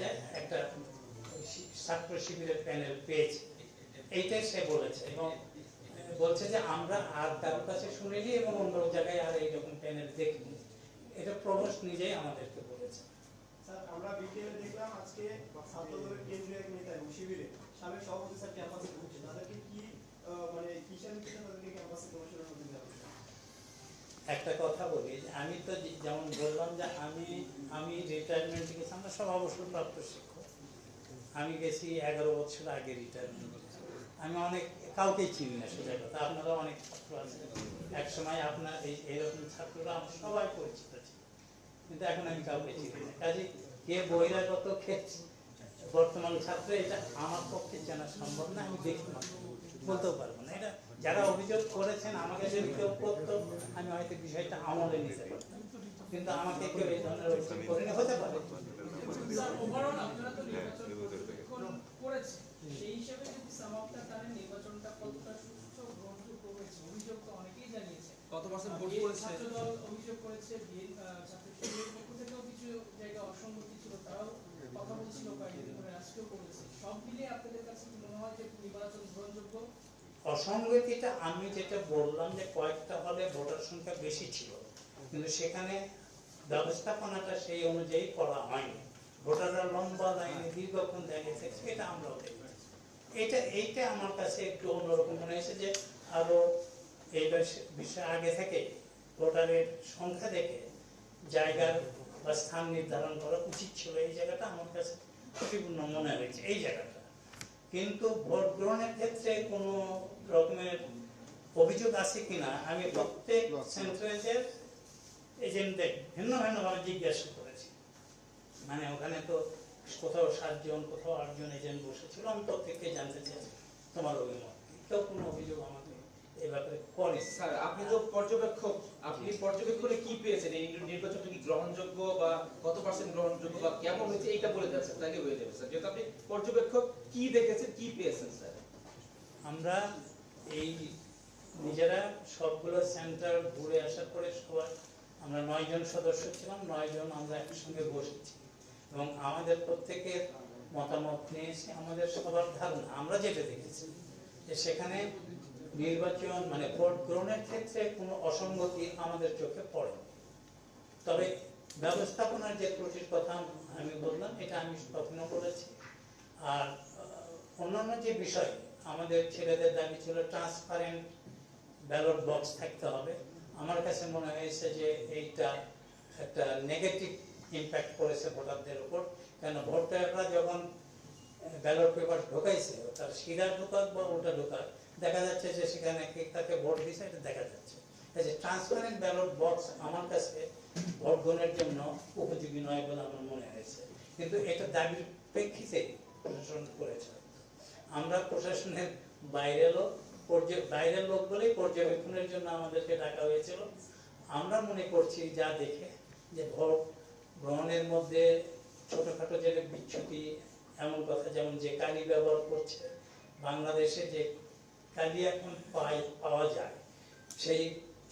যায় একটা ছাত্র শিবিরের প্যানেল পেয়েছে। এইটাই সে বলেছে এবং বলছে যে আমরা আর কারও কাছে শুনিনি এবং অন্য জায়গায় আর এইরকম প্যানেল দেখিনি। এটা প্রবোস নিজেই আমাদেরকে বলেছে। আমরা বিকেলে দেখলাম আজকে কেন্দ্রীয় নেতা তাদেরকে কি মানে একটা কথা বলি আমি তো যেমন বললাম যে আমি আমি রিটায়ারমেন্ট গেছি আমরা সব অবসরপ্রাপ্ত শিক্ষক। আমি গেছি এগারো বছর আগে রিটায়ারমেন্ট আমি অনেক, কাউকেই চিনি না সেটা কথা। আপনারা অনেক ছাত্র আছেন। এক সময় আপনার এই এরকম ছাত্ররা আমার সবাই পরিচিত ছিল। কিন্তু এখন আমি কাউকে চিনি না। কাজে কে বহিরাগত কে বর্তমান ছাত্র, এটা আমার পক্ষে জানা সম্ভব না, আমি দেখি না বলতেও পারব না। এটা যারা অভিযোগ করেছেন আমাকে যদি কেউ করতো আমি হয়তো বিষয়টা আমলে নিতে পারতাম। কিন্তু আমাকে কেউ এই ধরনের অভিযোগ করেনি হতে পারে। কত পার্সেন্ট ভোট ছাত্রদল অভিযোগ করেছে পক্ষ থেকেও কিছু জায়গায় অসঙ্গতি ছিল তারাও কথা বলছিল কয়েকদিন ধরে আজকেও করেছে সব মিলিয়ে আপনাদের কাছে কি মনে হয় যে নির্বাচন গ্রহণযোগ্য অসঙ্গতিটা আমি যেটা বললাম যে কয়েকটা হলে ভোটার সংখ্যা বেশি ছিল। কিন্তু সেখানে ব্যবস্থাপনাটা সেই অনুযায়ী করা হয়নি। ভোটাররা লম্বা লাইনে দীর্ঘক্ষণ দাঁড়িয়ে এটা আমরাও দেখেছি। এটা, এইটা আমার কাছে একটু অন্যরকম মনে হয়েছে যে আরও এই বিষ- বিষয়ে আগে থেকে ভোটারের সংখ্যা দেখে জায়গার বা স্থান নির্ধারণ করা উচিত ছিল। এই জায়গাটা আমার কাছে ত্রুটিপূর্ণ মনে হয়েছে, এই জায়গাটা। কিন্তু ভোট গ্রহণের ক্ষেত্রে কোনো রকমের অভিযোগ আছে কিনা আমি প্রত্যেক সেন্ট্রালের এজেন্টদের ভিন্ন ভিন্নভাবে জিজ্ঞাসা করেছি। মানে ওখানে তো কোথাও সাতজন কোথাও আটজন এজেন্ট বসেছিল আমি প্রত্যেককে জানতে চাই তোমার অভিমত কেউ কোনো অভিযোগ আমাকে এ ব্যাপারে করে স্যার আপনি তো পর্যবেক্ষক। আপনি পর্যবেক্ষণে কি পেয়েছেন? এই নির্বাচনটা কি গ্রহণযোগ্য বা কত পার্সেন্ট গ্রহণযোগ্য বা কেমন হয়েছে? এইটা বলে যাচ্ছেন তাহলে হয়ে যাবে স্যার। যেহেতু আপনি পর্যবেক্ষক, কি দেখেছেন, কি পেয়েছেন স্যার? আমরা এই নিজেরা সবগুলো সেন্টার ঘুরে আসার পরে সবাই, আমরা নয় জন সদস্য ছিলাম, নয় জন আমরা একসঙ্গে বসেছি। এবং আমাদের প্রত্যেকের মতামত নিয়ে এসে আমাদের সবার ধারণা, আমরা যেটা দেখেছি, যে সেখানে নির্বাচন মানে ভোট গ্রহণের ক্ষেত্রে কোনো অসঙ্গতি আমাদের চোখে পড়ে তবে ব্যবস্থাপনার যে ত্রুটির কথা আমি বললাম, এটা আমি তখনও বলেছি। আর অন্যান্য যে বিষয়, আমাদের ছেলেদের দাবি ছিল ট্রান্সপারেন্ট ব্যালট বক্স থাকতে হবে। আমার কাছে মনে হয়েছে যে এইটা একটা নেগেটিভ ইম্প্যাক্ট করেছে ভোটারদের উপর। কেন, ভোটাররা যখন ব্যালট পেপার ঢোকাইছে, তার সিধা ঢোকাক বা ওটা ঢোকাক দেখা যাচ্ছে যে সেখানে কে তাকে ভোট দিছে এটা দেখা যাচ্ছে। এই যে ট্রান্সপারেন্ট ব্যালট বক্স আমার কাছে ভোট গ্রহণের জন্য উপযোগী নয় বলে আমার মনে হয়েছে। কিন্তু এটা দাবির প্রেক্ষিতে প্রশাসন করেছে। আমরা প্রশাসনের বাইরে লোক বাইরের লোক বলেই পর্যবেক্ষণের জন্য আমাদেরকে ডাকা হয়েছিল। আমরা মনে করছি যা দেখে যে ভোট গ্রহণের মধ্যে ছোটখাটো যে বিচ্ছুতি এমন কথা যেমন যে কালি ব্যবহার করছে, বাংলাদেশে যে কালি এখন পাওয়া যায়। সেই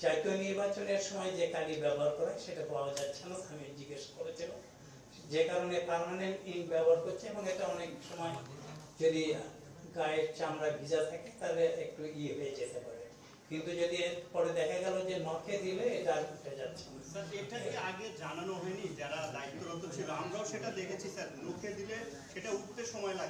জাতীয় নির্বাচনের সময় যে কালি ব্যবহার করে সেটা পাওয়া যাচ্ছে না। আমি জিজ্ঞেস করেছিলাম যে কারণে পার্মানেন্ট ইঙ্ক ব্যবহার করছে এবং এটা অনেক সময় যদি গায়ের চামড়া ভিজা থাকে, তাহলে একটু ইয়ে হয়ে যেতে পারে। কিন্তু যদি পরে দেখা গেল যে নখে দিলে, এটা উঠে যাচ্ছে স্যার, এটা কি আগে জানানো হয়নি? যারা দায়িত্বরত ছিল, আমরাও সেটা দেখেছি, স্যার। মুখে দিলে সেটা উঠতে সময় লাগে।